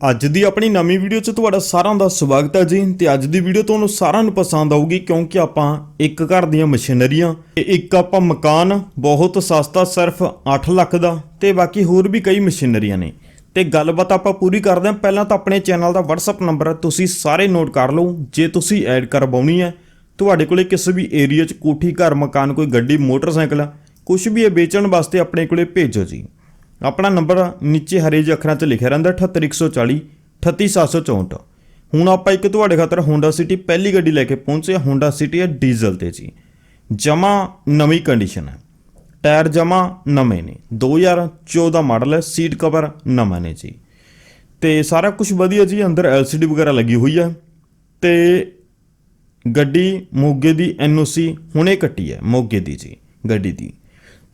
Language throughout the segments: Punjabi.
ਅੱਜ ਦੀ ਆਪਣੀ ਨਵੀਂ ਵੀਡੀਓ 'ਚ ਤੁਹਾਡਾ ਸਾਰਿਆਂ ਦਾ ਸਵਾਗਤ ਹੈ ਜੀ ਤੇ ਅੱਜ ਦੀ ਵੀਡੀਓ ਤੁਹਾਨੂੰ ਸਾਰਿਆਂ ਨੂੰ ਪਸੰਦ ਆਊਗੀ ਕਿਉਂਕਿ ਆਪਾਂ ਇੱਕ ਘਰ ਦੀਆਂ ਮਸ਼ੀਨਰੀਆਂ ਤੇ ਇੱਕ ਆਪਾਂ ਮਕਾਨ ਬਹੁਤ ਸਸਤਾ ਸਿਰਫ 8 ਲੱਖ ਦਾ ਤੇ ਬਾਕੀ ਹੋਰ ਵੀ ਕਈ ਮਸ਼ੀਨਰੀਆਂ ਨੇ। ਤੇ ਗੱਲਬਾਤ ਆਪਾਂ ਪੂਰੀ ਕਰਦੇ ਹਾਂ। ਪਹਿਲਾਂ ਤਾਂ ਆਪਣੇ ਚੈਨਲ ਦਾ WhatsApp ਨੰਬਰ ਤੁਸੀਂ ਸਾਰੇ ਨੋਟ ਕਰ ਲਓ। ਜੇ ਤੁਸੀਂ ਐਡ ਕਰਵਾਉਣੀ ਹੈ, ਤੁਹਾਡੇ ਕੋਲੇ ਕਿਸੇ ਵੀ ਏਰੀਆ 'ਚ ਕੋਠੀ, ਘਰ, ਮਕਾਨ, ਕੋਈ ਗੱਡੀ, ਮੋਟਰਸਾਈਕਲ ਕੁਝ ਵੀ ਇਹ ਵੇਚਣ ਵਾਸਤੇ ਆਪਣੇ ਕੋਲੇ ਭੇਜੋ ਜੀ। ਆਪਣਾ ਨੰਬਰ ਨੀਚੇ ਹਰੇ ਜਿਹੇ ਅੱਖਰਾਂ 'ਚ ਲਿਖਿਆ ਰਹਿੰਦਾ 78140 38764 ਹੁਣ ਆਪਾਂ ਇੱਕ ਤੁਹਾਡੇ ਖਾਤਰ ਹੋਂਡਾ ਸਿਟੀ ਪਹਿਲੀ ਗੱਡੀ ਲੈ ਕੇ ਪਹੁੰਚੇ ਹੋਂਡਾ ਸਿਟੀ ਹੈ ਡੀਜ਼ਲ ਤੇ ਜੀ। ਜਮਾ ਨਵੀਂ ਕੰਡੀਸ਼ਨ ਹੈ। ਟਾਇਰ ਜਮਾ ਨਵੇਂ ਨੇ। 2014 ਮਾਡਲ ਹੈ। ਸੀਟ ਕਵਰ ਨਵਾਂ ਨੇ ਜੀ। ਤੇ ਸਾਰਾ ਕੁਝ ਵਧੀਆ ਜੀ। ਅੰਦਰ LCD ਵਗੈਰਾ ਲੱਗੀ ਹੋਈ ਹੈ। ਤੇ ਗੱਡੀ ਮੋਗੇ ਦੀ ਐਨਓਸੀ ਹੁਣੇ ਕੱਟੀ ਹੈ। ਮੋਗੇ ਦੀ ਜੀ। ਗੱਡੀ ਦੀ।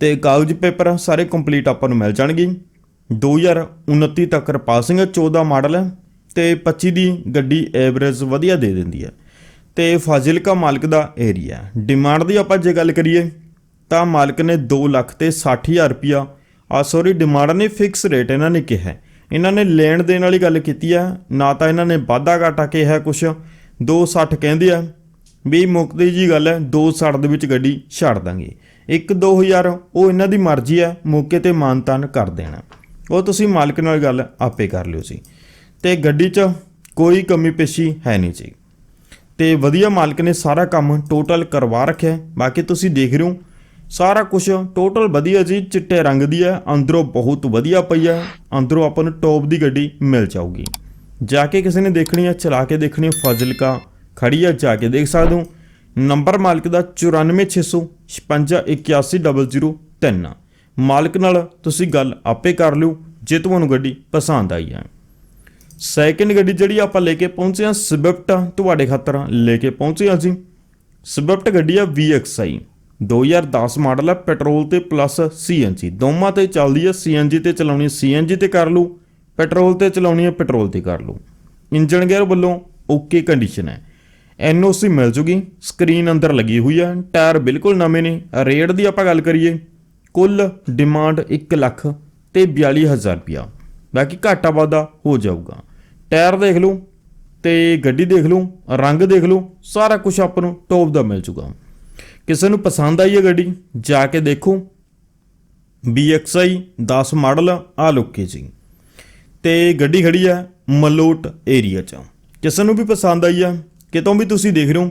ਤੇ ਕਾਗਜ਼ ਪੇਪਰ ਸਾਰੇ ਕੰਪਲੀਟ ਆਪਾਂ ਨੂੰ ਮਿਲ ਜਾਣਗੇ। 2029 ਤੱਕ ਪਾਸਿੰਗ ਹੈ 14 ਮਾਡਲ ਹੈ ਤੇ 25 ਦੀ ਗੱਡੀ ਐਵਰੇਜ ਵਧੀਆ ਦੇ ਦਿੰਦੀ ਹੈ। ਤੇ ਫਾਜ਼ਿਲਕਾ ਮਾਲਕ ਦਾ ਏਰੀਆ ਡਿਮਾਂਡ ਦੀ ਆਪਾਂ ਜੇ ਗੱਲ ਕਰੀਏ, ਤਾਂ ਮਾਲਕ ਨੇ 2 ਲੱਖ ਤੇ 60000 ਰੁਪਿਆ ਆ ਸੌਰੀ ਡਿਮਾਂਡ ਨੇ ਫਿਕਸ ਰੇਟ ਇਹਨਾਂ ਨੇ ਕਿਹਾ ਇਹਨਾਂ ਨੇ ਲੈਣ ਦੇਣ ਵਾਲੀ ਗੱਲ ਕੀਤੀ ਆ ਨਾ ਤਾਂ ਇਹਨਾਂ ਨੇ ਵਾਧਾ ਘਾਟਾ ਕਿਹਾ ਕੁਛ। 260 ਕਹਿੰਦੇ ਆ ਵੀ ਮੁਕਤੀ ਜੀ ਗੱਲ ਹੈ 260 ਦੇ ਵਿੱਚ ਗੱਡੀ ਛੱਡ ਦਾਂਗੇ। 1 2000 ਉਹ ਇਹਨਾਂ ਦੀ ਮਰਜ਼ੀ ਹੈ, ਮੌਕੇ ਤੇ ਮਾਨਤਾਨ ਕਰ ਦੇਣਾ। ਉਹ ਤੁਸੀਂ ਮਾਲਕ ਨਾਲ ਗੱਲ ਆਪੇ ਕਰ ਲਿਓ ਸੀ ਤੇ ਗੱਡੀ 'ਚ ਕੋਈ ਕਮੀ ਪੇਸ਼ੀ ਹੈ ਨਹੀਂ ਜੀ। ਤੇ ਵਧੀਆ ਮਾਲਕ ਨੇ ਸਾਰਾ ਕੰਮ ਟੋਟਲ ਕਰਵਾ ਰੱਖਿਆ ਬਾਕੀ ਤੁਸੀਂ ਦੇਖ ਰਹੇ ਹੋ, ਸਾਰਾ ਕੁਝ ਟੋਟਲ ਵਧੀਆ ਜੀ, ਚਿੱਟੇ ਰੰਗ ਦੀ ਹੈ, ਅੰਦਰੋਂ ਬਹੁਤ ਵਧੀਆ ਪਈ ਹੈ, ਅੰਦਰੋਂ ਆਪਾਂ ਨੂੰ ਟੌਪ ਦੀ ਗੱਡੀ ਮਿਲ ਜਾਊਗੀ। ਜਾ ਕੇ ਕਿਸੇ ਨੇ ਦੇਖਣੀ ਹੈ, ਚਲਾ ਕੇ ਦੇਖਣੀ ਹੈ, ਫਾਜ਼ਿਲਕਾ ਖੜੀ ਹੈ, ਜਾ ਕੇ ਦੇਖ ਸਕਦੇ ਹੋ। ਨੰਬਰ ਮਾਲਕ ਦਾ 9465511003 ਮਾਲਕ ਨਾਲ ਤੁਸੀਂ ਗੱਲ ਆਪੇ ਕਰ ਲਿਓ, ਜੇ ਤੁਹਾਨੂੰ ਗੱਡੀ ਪਸੰਦ ਆਈ ਹੈ। ਸੈਕਿੰਡ ਗੱਡੀ ਜਿਹੜੀ ਆਪਾਂ ਲੈ ਕੇ ਪਹੁੰਚੇ ਹਾਂ ਸਵਿਫਟ ਤੁਹਾਡੇ ਖਾਤਰ ਲੈ ਕੇ ਪਹੁੰਚੇ ਹਾਂ ਜੀ ਸਵਿਫਟ ਗੱਡੀ ਆ VXI 2010 ਮਾਡਲ ਹੈ ਪੈਟਰੋਲ ਤੇ ਪਲੱਸ CNG ਦੋਵਾਂ ਤੇ ਚੱਲਦੀ ਹੈ CNG ਤੇ ਚਲਾਉਣੀ CNG ਤੇ ਕਰ ਲਓ ਪੈਟਰੋਲ ਤੇ ਚਲਾਉਣੀ ਹੈ ਪੈਟਰੋਲ ਤੇ ਕਰ ਲਓ। ਇੰਜਨ ਗੇਅਰ ਵੱਲੋਂ ਓਕੇ ਕੰਡੀਸ਼ਨ ਹੈ। NOC ਮਿਲ ਜੂਗੀ ਸਕਰੀਨ ਅੰਦਰ ਲੱਗੀ ਹੋਈ ਹੈ, ਟਾਇਰ ਬਿਲਕੁਲ ਨਵੇਂ ਨੇ, ਰੇਟ ਦੀ ਆਪਾਂ ਗੱਲ ਕਰੀਏ, ਕੁੱਲ ਡਿਮਾਂਡ 1 ਲੱਖ ਤੇ 42000 ਰੁਪਿਆ ਬਾਕੀ ਘਾਟਾ ਵਾਧਾ ਹੋ ਜਾਊਗਾ। ਟਾਇਰ ਦੇਖ ਲਓ ਤੇ ਗੱਡੀ ਦੇਖ ਲਓ ਰੰਗ ਦੇਖ ਲਓ ਸਾਰਾ ਕੁਝ ਆਪਾਂ ਨੂੰ ਟੌਪ ਦਾ ਮਿਲ ਜੂਗਾ। ਕਿਸੇ ਨੂੰ ਪਸੰਦ ਆਈ ਹੈ ਗੱਡੀ, ਜਾ ਕੇ ਦੇਖੋ। BXI 10 ਮਾਡਲ ਆ ਲੁੱਕੇ ਜੀ। ਤੇ ਗੱਡੀ ਖੜੀ ਹੈ ਮਲੋਟ ਏਰੀਆ 'ਚ। ਕਿਸੇ ਨੂੰ ਵੀ ਪਸੰਦ ਆਈ ਹੈ ਕਿਤੋਂ ਵੀ ਤੁਸੀਂ ਦੇਖ ਰਹੇ ਹੋ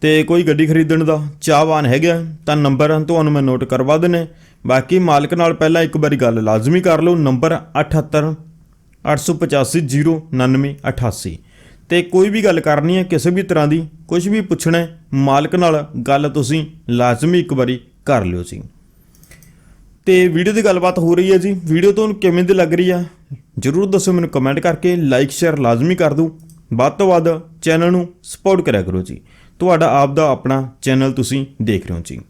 ਤੇ ਕੋਈ ਗੱਡੀ ਖਰੀਦਣ ਦਾ ਚਾਹਵਾਨ ਹੈਗਾ ਤਾਂ ਨੰਬਰ ਤੁਹਾਨੂੰ ਮੈਂ ਨੋਟ ਕਰਵਾ ਦਿੰਨੇ ਬਾਕੀ ਮਾਲਕ ਨਾਲ ਪਹਿਲਾਂ ਇੱਕ ਵਾਰੀ ਗੱਲ ਲਾਜ਼ਮੀ ਕਰ ਲਓ, ਨੰਬਰ 78 885 09988 ਤੇ ਕੋਈ ਵੀ ਗੱਲ ਕਰਨੀ ਹੈ, ਕਿਸੇ ਵੀ ਤਰ੍ਹਾਂ ਦੀ ਕੁਝ ਵੀ ਪੁੱਛਣਾ ਹੈ, ਮਾਲਕ ਨਾਲ ਗੱਲ ਤੁਸੀਂ ਲਾਜ਼ਮੀ ਇੱਕ ਵਾਰੀ ਕਰ ਲਿਓ ਜੀ। ਤੇ ਵੀਡੀਓ ਦੀ ਗੱਲਬਾਤ ਹੋ ਰਹੀ ਹੈ ਜੀ। ਵੀਡੀਓ ਤੁਹਾਨੂੰ ਕਿਵੇਂ ਦੀ ਲੱਗ ਰਹੀ ਆ ਜਰੂਰ ਦੱਸੋ ਮੈਨੂੰ ਕਮੈਂਟ ਕਰਕੇ ਲਾਈਕ ਸ਼ੇਅਰ ਲਾਜ਼ਮੀ ਕਰ ਦਿਓ। ਵੱਧ ਤੋਂ ਵੱਧ ਚੈਨਲ ਨੂੰ ਸਪੋਰਟ ਕਰਿਆ ਕਰੋ ਜੀ। ਤੁਹਾਡਾ ਆਪ ਦਾ ਆਪਣਾ ਚੈਨਲ ਤੁਸੀਂ ਦੇਖ ਰਹੇ ਹੋ ਜੀ।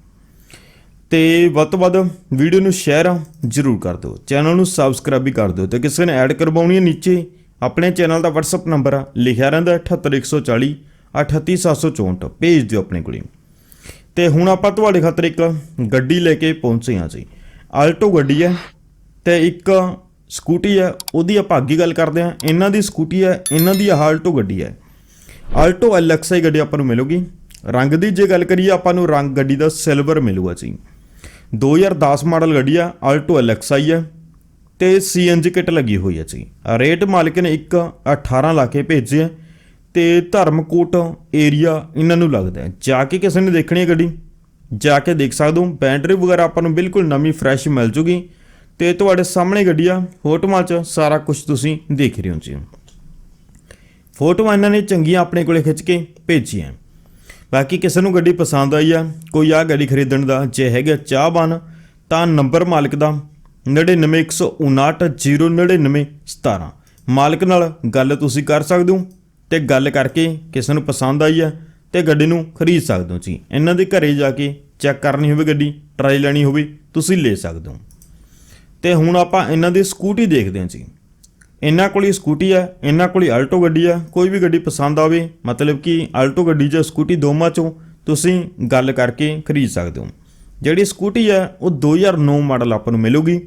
ਤੇ ਵੱਧ ਤੋਂ ਵੱਧ ਵੀਡੀਓ ਨੂੰ ਸ਼ੇਅਰ ਜਰੂਰ ਕਰ ਦਿਓ। ਚੈਨਲ ਨੂੰ ਸਬਸਕ੍ਰਾਈਬ ਵੀ ਕਰ ਦਿਓ ਤੇ ਕਿਸੇ ਨੇ ਐਡ ਕਰਵਾਉਣੀ ਹੈ ਨੀਚੇ ਆਪਣੇ ਚੈਨਲ ਦਾ WhatsApp ਨੰਬਰ ਆ, ਲਿਖਿਆ ਰਹਿੰਦਾ 78140 38764 ਭੇਜ ਦਿਓ ਆਪਣੇ ਕੋਲੇ ਤੇ ਹੁਣ ਆਪਾਂ ਤੁਹਾਡੇ ਖਾਤਰ ਇੱਕ ਗੱਡੀ ਲੈ ਕੇ ਪਹੁੰਚੇ ਹਾਂ ਜੀ। ਆਲਟੋ ਗੱਡੀ ਹੈ ਤੇ ਇੱਕ ਸਕੂਟੀ ਹੈ, ਉਹਦੀ ਆਪਾਂ ਅੱਗੇ ਗੱਲ ਕਰਦੇ ਹਾਂ। ਇਹਨਾਂ ਦੀ ਸਕੂਟੀ ਹੈ, ਇਹਨਾਂ ਦੀ ਆਲਟੋ ਗੱਡੀ ਹੈ। ਆਲਟੋ ਐਲਐਕਸਆਈ ਗੱਡੀ ਆਪਾਂ ਨੂੰ ਮਿਲੂਗੀ। ਰੰਗ ਦੀ ਜੇ ਗੱਲ ਕਰੀਏ, ਆਪਾਂ ਨੂੰ ਰੰਗ ਗੱਡੀ ਦਾ ਸਿਲਵਰ ਮਿਲੂਗਾ ਜੀ। 2010 ਮਾਡਲ ਗੱਡੀ ਆ, ਆਲਟੋ ਐਲਐਕਸਆਈ ਹੈ ਤੇ ਸੀਐਨਜੀ ਕਿਟ ਲੱਗੀ ਹੋਈ ਹੈ ਜੀ। ਰੇਟ ਮਾਲਕ ਨੇ 1 18 ਲਾ ਕੇ ਭੇਜਿਆ ਤੇ ਧਰਮਕੋਟ ਏਰੀਆ ਇਹਨਾਂ ਨੂੰ ਲੱਗਦਾ ਜਾ ਕੇ ਕਿਸੇ ਨੇ ਦੇਖਣੀ ਹੈ ਗੱਡੀ, ਜਾ ਕੇ ਦੇਖ ਸਕਦੇ ਹੋ। ਬੈਟਰੀ ਵਗੈਰਾ ਆਪਾਂ ਨੂੰ ਬਿਲਕੁਲ ਨਵੀਂ, ਫਰੈਸ਼ ਮਿਲ ਜੂਗੀ। ਤੇ ਤੁਹਾਡੇ ਸਾਹਮਣੇ ਗੱਡੀ ਆ। ਫੋਟੋਆਂ 'ਚ ਸਾਰਾ ਕੁਝ ਤੁਸੀਂ ਦੇਖ ਰਹੇ ਹੋ ਜੀ। ਫੋਟੋਆਂ ਇਹਨਾਂ ਨੇ ਚੰਗੀਆਂ ਆਪਣੇ ਕੋਲੇ ਖਿੱਚ ਕੇ ਭੇਜੀਆਂ। ਬਾਕੀ ਕਿਸੇ ਨੂੰ ਗੱਡੀ ਪਸੰਦ ਆਈ ਆ, ਕੋਈ ਆ ਗੱਡੀ ਖਰੀਦਣ ਦਾ ਜੇ ਹੈਗਾ ਚਾਹਵਾਨ, ਤਾਂ ਨੰਬਰ ਮਾਲਕ ਦਾ 9915909917 ਮਾਲਕ ਨਾਲ ਗੱਲ ਤੁਸੀਂ ਕਰ ਸਕਦੇ ਹੋ ਤੇ ਗੱਲ ਕਰਕੇ ਕਿਸੇ ਨੂੰ ਪਸੰਦ ਆਈ ਆ ਤੇ ਗੱਡੀ ਨੂੰ ਖਰੀਦ ਸਕਦੇ ਹੋ ਜੀ। ਇਹਨਾਂ ਦੇ ਘਰੇ ਜਾ ਕੇ ਚੈੱਕ ਕਰਨੀ ਹੋਵੇ ਗੱਡੀ, ਟਰਾਈ ਲੈਣੀ ਹੋਵੇ, ਤੁਸੀਂ ਲੈ ਸਕਦੇ ਹੋ। ਤੇ ਹੁਣ ਆਪਾਂ ਇਹਨਾਂ ਦੀ ਸਕੂਟੀ ਦੇਖਦੇ ਹਾਂ ਜੀ। ਇਹਨਾਂ ਕੋਲ ਹੀ ਸਕੂਟੀ ਹੈ ਇਹਨਾਂ ਕੋਲ ਹੀ ਆਲਟੋ ਗੱਡੀ ਹੈ ਕੋਈ ਵੀ ਗੱਡੀ ਪਸੰਦ ਆਵੇ, ਮਤਲਬ ਕਿ ਆਲਟੋ ਗੱਡੀ ਜਾਂ ਸਕੂਟੀ ਦੋਵਾਂ ਚੋਂ ਤੁਸੀਂ ਗੱਲ ਕਰਕੇ ਖਰੀਦ ਸਕਦੇ ਹੋ। ਜਿਹੜੀ ਸਕੂਟੀ ਹੈ ਉਹ 2009 ਮਾਡਲ ਆਪਾਂ ਨੂੰ ਮਿਲੂਗੀ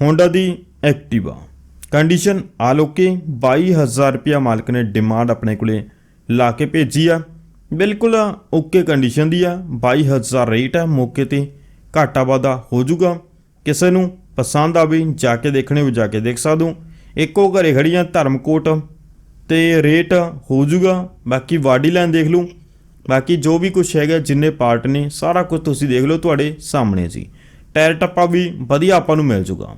ਹੋਂਡਾ ਦੀ ਐਕਟਿਵਾ ਕੰਡੀਸ਼ਨ ਆਲ ਓਕੇ 22000 ਰੁਪਿਆ ਮਾਲਕ ਨੇ ਡਿਮਾਂਡ ਆਪਣੇ ਕੋਲੇ ਲਾ ਕੇ ਭੇਜੀ ਆ। ਬਿਲਕੁਲ ਓਕੇ ਕੰਡੀਸ਼ਨ ਦੀ ਆ 22000 ਰੇਟ ਆ, ਮੌਕੇ ਤੇ ਘਾਟਾ ਵਾਧਾ ਹੋ ਜਾਊਗਾ। ਕਿਸੇ ਨੂੰ ਪਸੰਦ ਆਵੇ ਜਾ ਕੇ ਦੇਖਣੇ ਹੋ ਜਾ ਕੇ ਦੇਖ ਸਕਦੇ ਹੋ ਇੱਕੋ ਘਰੇ ਖੜੀਆਂ ਧਰਮਕੋਟ, ਤੇ ਰੇਟ ਹੋ ਜਾਊਗਾ ਬਾਕੀ ਵਾਡੀ ਲਾਈਨ ਦੇਖ ਲਓ ਬਾਕੀ ਜੋ ਵੀ ਕੁਝ ਹੈਗਾ, ਜਿੰਨੇ ਪਾਰਟ ਨੇ, ਸਾਰਾ ਕੁਝ ਤੁਸੀਂ ਦੇਖ ਲਓ ਤੁਹਾਡੇ ਸਾਹਮਣੇ ਜੀ। ਟਾਇਰ ਟੱਪਾ ਵੀ ਵਧੀਆ ਆਪਾਂ ਨੂੰ ਮਿਲ ਜਾਊਗਾ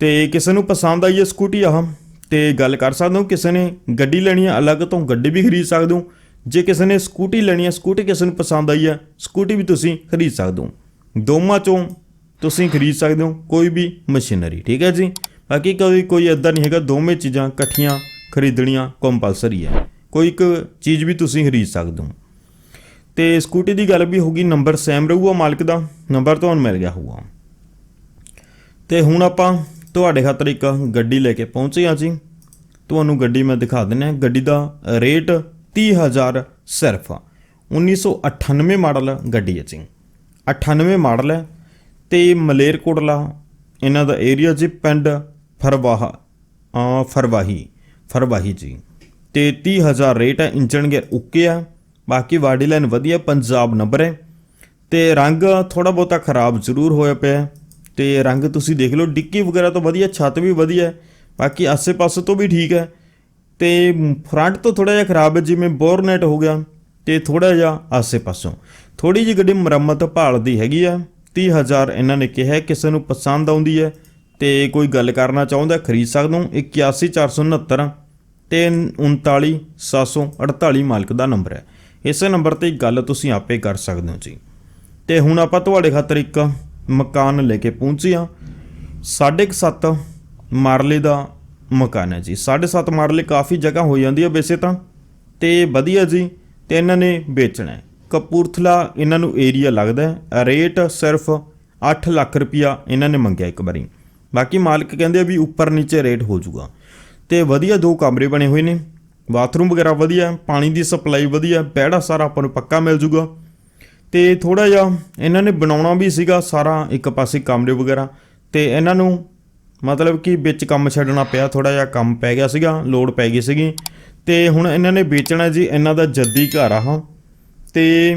ਤੇ ਕਿਸੇ ਨੂੰ ਪਸੰਦ ਆਈ ਹੈ ਸਕੂਟੀ ਆਹ, ਤੇ ਗੱਲ ਕਰ ਸਕਦੇ ਹੋ, ਕਿਸੇ ਨੇ ਗੱਡੀ ਲੈਣੀ ਹੈ ਅਲੱਗ ਤੋਂ ਗੱਡੀ ਵੀ ਖਰੀਦ ਸਕਦੇ ਹੋ। ਜੇ ਕਿਸੇ ਨੇ ਸਕੂਟੀ ਲੈਣੀ ਹੈ ਸਕੂਟੀ ਕਿਸੇ ਨੂੰ ਪਸੰਦ ਆਈ ਹੈ ਸਕੂਟੀ ਵੀ ਤੁਸੀਂ ਖਰੀਦ ਸਕਦੇ ਹੋ। ਦੋਵਾਂ ਚੋਂ ਤੁਸੀਂ ਖਰੀਦ ਸਕਦੇ ਹੋ ਕੋਈ ਵੀ ਮਸ਼ੀਨਰੀ, ਠੀਕ ਹੈ ਜੀ? ਬਾਕੀ ਕੋਈ ਕੋਈ ਇਦਾਂ ਨਹੀਂ ਹੈਗਾ, ਦੋਵੇਂ ਚੀਜ਼ਾਂ ਇਕੱਠੀਆਂ ਖਰੀਦਣੀਆਂ ਕੰਪਲਸਰੀ ਹੈ। ਕੋਈ ਇੱਕ ਚੀਜ਼ ਵੀ ਤੁਸੀਂ ਖਰੀਦ ਸਕਦੇ ਹੋ। ਤੇ ਸਕੂਟੀ ਦੀ ਗੱਲ ਵੀ ਹੋਗੀ ਨੰਬਰ ਸੇਮ ਰਹੂਗਾ ਮਾਲਕ ਦਾ ਨੰਬਰ ਤੁਹਾਨੂੰ ਮਿਲ ਗਿਆ ਹੋਊਗਾ। ਤੇ ਹੁਣ ਆਪਾਂ ਤੁਹਾਡੇ ਖਾਤਰ ਇੱਕ ਗੱਡੀ ਲੈ ਕੇ ਪਹੁੰਚੇ ਹਾਂ ਜੀ। ਤੁਹਾਨੂੰ ਗੱਡੀ ਮੈਂ ਦਿਖਾ ਦਿੰਦਾ ਗੱਡੀ ਦਾ ਰੇਟ 30000 ਸਿਰਫ। ਆ। 1998 ਮਾਡਲ ਗੱਡੀ ਹੈ ਜੀ। 98 ਮਾਡਲ ਹੈ। ਤੇ ਮਲੇਰਕੋਟਲਾ, ਇਹਨਾਂ ਦਾ ਏਰੀਆ ਜੀ ਪਿੰਡ ਫਰਵਾਹਾ ਆ ਫਰਵਾਹੀ ਫਰਵਾਹੀ ਜੀ। ਤੇ 30000 ਰੇਟ ਹੈ ਇੰਜਨ ਗੇਅਰ ਓਕੇ ਆ। ਬਾਕੀ ਵਾਡੀ ਲਾਈਨ ਵਧੀਆ, ਪੰਜਾਬ ਨੰਬਰ ਹੈ। ਤੇ ਰੰਗ ਥੋੜਾ ਬਹੁਤਾ ਖਰਾਬ ਜ਼ਰੂਰ ਹੋਇਆ ਪਿਆ ਹੈ। ਤੇ ਰੰਗ ਤੁਸੀਂ ਦੇਖ ਲਓ, ਡਿੱਕੀ ਵਗੈਰਾ ਤੋਂ ਵਧੀਆ, ਛੱਤ ਵੀ ਵਧੀਆ ਬਾਕੀ ਆਸੇ-ਪਾਸੇ ਤੋਂ ਵੀ ਠੀਕ ਹੈ। ਤੇ ਫਰੰਟ ਤੋਂ ਥੋੜਾ ਜਿਹਾ ਖਰਾਬ ਹੈ, ਜਿਵੇਂ ਬੋਰਨੈਟ ਹੋ ਗਿਆ। ਤੇ ਥੋੜਾ ਜਿਹਾ ਆਸੇ-ਪਾਸੋਂ। ਥੋੜੀ ਜਿਹੀ ਗੱਡੀ ਮੁਰੰਮਤ ਭਾਲਦੀ ਹੈਗੀ ਆ। 30000 ਇਹਨਾਂ ਨੇ ਕਿਹਾ ਕਿਸੇ ਨੂੰ ਪਸੰਦ ਆਉਂਦੀ ਹੈ ਤੇ ਕੋਈ ਗੱਲ ਕਰਨਾ ਚਾਹੁੰਦਾ ਖਰੀਦ ਸਕਦੇ ਹੋ। 81469 ਤੇ 39748 ਮਾਲਕ ਦਾ ਨੰਬਰ ਹੈ। ਇਸੇ ਨੰਬਰ ਤੇ ਗੱਲ ਤੁਸੀਂ ਆਪੇ ਕਰ ਸਕਦੇ ਹੋ ਜੀ। ਤੇ ਹੁਣ ਆਪਾਂ ਤੁਹਾਡੇ ਖਾਤਰ ਇੱਕ ਮਕਾਨ ਲੈ ਕੇ ਪਹੁੰਚੇ ਹਾਂ। ਸਾਢੇ ਕੁ ਸੱਤ ਮਾਰਲੇ ਦਾ ਮਕਾਨ ਹੈ ਜੀ। ਸਾਢੇ ਸੱਤ ਮਾਰਲੇ ਕਾਫੀ ਜਗ੍ਹਾ ਹੋ ਜਾਂਦੀ ਹੈ ਵੈਸੇ ਤਾਂ। ਤੇ ਵਧੀਆ ਜੀ, ਤੇ ਇਹਨਾਂ ਨੇ ਵੇਚਣਾ ਹੈ। ਕਪੂਰਥਲਾ ਇਹਨਾਂ ਨੂੰ ਏਰੀਆ ਲੱਗਦਾ ਹੈ। ਰੇਟ ਸਿਰਫ 8 ਲੱਖ ਰੁਪਿਆ ਇਹਨਾਂ ਨੇ ਮੰਗਿਆ ਇੱਕ ਵਾਰੀ। ਬਾਕੀ ਮਾਲਕ ਕਹਿੰਦੇ ਆ ਵੀ ਉੱਪਰ ਨੀਚੇ ਰੇਟ ਹੋ ਜਾਊਗਾ। ਤੇ ਵਧੀਆ ਦੋ ਕਮਰੇ ਬਣੇ ਹੋਏ ਨੇ। ਬਾਥਰੂਮ ਵਗੈਰਾ ਵਧੀਆ ਪਾਣੀ ਦੀ ਸਪਲਾਈ ਵਧੀਆ ਬੈੜਾ ਸਾਰਾ ਆਪਾਂ ਨੂੰ ਪੱਕਾ ਮਿਲ ਜਾਊਗਾ। ਤੇ ਥੋੜਾ ਜਿਹਾ ਇਹਨਾਂ ਨੇ ਬਣਾਉਣਾ ਵੀ ਸੀਗਾ ਸਾਰਾ ਇੱਕ ਪਾਸੇ ਕਮਰੇ ਵਗੈਰਾ। ਤੇ ਇਹਨਾਂ ਨੂੰ ਮਤਲਬ ਕਿ ਵਿੱਚ ਕੰਮ ਛੱਡਣਾ ਪਿਆ ਥੋੜਾ ਜਿਹਾ ਕੰਮ ਪੈ ਗਿਆ ਸੀਗਾ ਲੋਡ ਪੈ ਗਈ ਸੀਗੀ। ਤੇ ਹੁਣ ਇਹਨਾਂ ਨੇ ਵੇਚਣਾ ਜੀ ਇਹਨਾਂ ਦਾ ਜੱਦੀ ਘਰ ਆ ਤੇ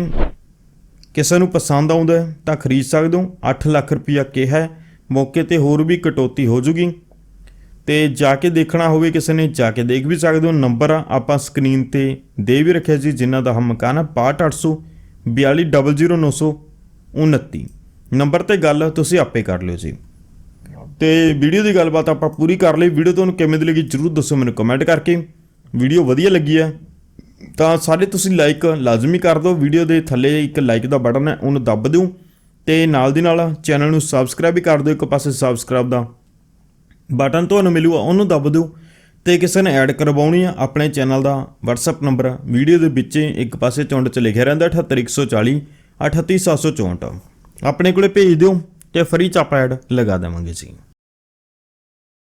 ਕਿਸੇ ਨੂੰ ਪਸੰਦ ਆਉਂਦਾ ਤਾਂ ਖਰੀਦ ਸਕਦੇ ਹੋ। 8 ਲੱਖ ਰੁਪਇਆ ਕਿਹਾ ਮੌਕੇ ਤੇ ਹੋਰ ਵੀ ਕਟੌਤੀ ਹੋ ਜੂਗੀ। ਤੇ ਜਾ ਕੇ ਦੇਖਣਾ ਹੋਵੇ ਕਿਸੇ ਨੇ, ਜਾ ਕੇ ਦੇਖ ਵੀ ਸਕਦੇ ਹੋ। ਨੰਬਰ ਆਪਾਂ ਸਕਰੀਨ ਤੇ ਦੇ ਵੀ ਰੱਖਿਆ ਜੀ ਜਿਨ੍ਹਾਂ ਦਾ ਹਮ ਮਕਾਨ ਹੈ 62800 4200929 ਨੰਬਰ ਤੇ ਗੱਲ ਤੁਸੀਂ ਆਪੇ ਕਰ ਲਿਓ ਜੀ। ਤੇ ਵੀਡੀਓ ਦੀ ਗੱਲਬਾਤ ਆਪਾਂ ਪੂਰੀ ਕਰ ਲਈ। ਵੀਡੀਓ ਤੁਹਾਨੂੰ ਕਿਵੇਂ ਦੀ ਲੱਗੀ ਜਰੂਰ ਦੱਸੋ ਮੈਨੂੰ ਕਮੈਂਟ ਕਰਕੇ। ਵੀਡੀਓ ਵਧੀਆ ਲੱਗੀ ਹੈ ਤਾਂ ਸਾਰੇ ਤੁਸੀਂ ਲਾਈਕ ਲਾਜ਼ਮੀ ਕਰ ਦਿਓ। ਵੀਡੀਓ ਦੇ ਥੱਲੇ ਇੱਕ ਲਾਈਕ ਦਾ ਬਟਨ ਹੈ, ਉਹਨੂੰ ਦੱਬ ਦਿਓ ਤੇ ਨਾਲ ਦੀ ਨਾਲ ਚੈਨਲ ਨੂੰ ਸਬਸਕ੍ਰਾਈਬ ਵੀ ਕਰ ਦਿਓ, ਇੱਕ ਪਾਸੇ ਸਬਸਕ੍ਰਾਈਬ ਦਾ ਬਟਨ ਤੁਹਾਨੂੰ ਮਿਲੂਗਾ, ਉਹਨੂੰ ਦੱਬ ਦਿਓ ਤੇ ਕਿਸੇ ਨੇ ਐਡ ਕਰਵਾਉਣੀ ਆ, ਆਪਣੇ ਚੈਨਲ ਦਾ WhatsApp ਨੰਬਰ ਵੀਡੀਓ ਦੇ ਵਿੱਚ ਇੱਕ ਪਾਸੇ ਚੁੰਡ 'ਚ ਲਿਖਿਆ ਰਹਿੰਦਾ 78140 38764 ਆਪਣੇ ਕੋਲੇ ਭੇਜ ਦਿਓ ਤੇ ਫਰੀ ਚ ਆਪਾਂ ਐਡ ਲਗਾ ਦੇਵਾਂਗੇ ਜੀ।